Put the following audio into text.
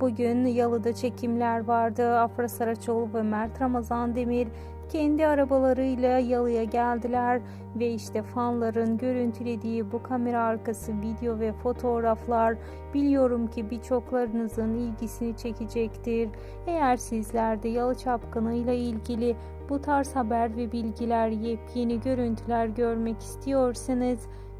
Bugün Yalı'da çekimler vardı. Afra Saraçoğlu ve Mert Ramazan Demir kendi arabalarıyla Yalı'ya geldiler ve işte fanların görüntülediği bu kamera arkası video ve fotoğraflar biliyorum ki birçoklarınızın ilgisini çekecektir. Eğer sizler de Yalı Çapkını ile ilgili bu tarz haber ve bilgiler, yepyeni görüntüler görmek istiyorsanız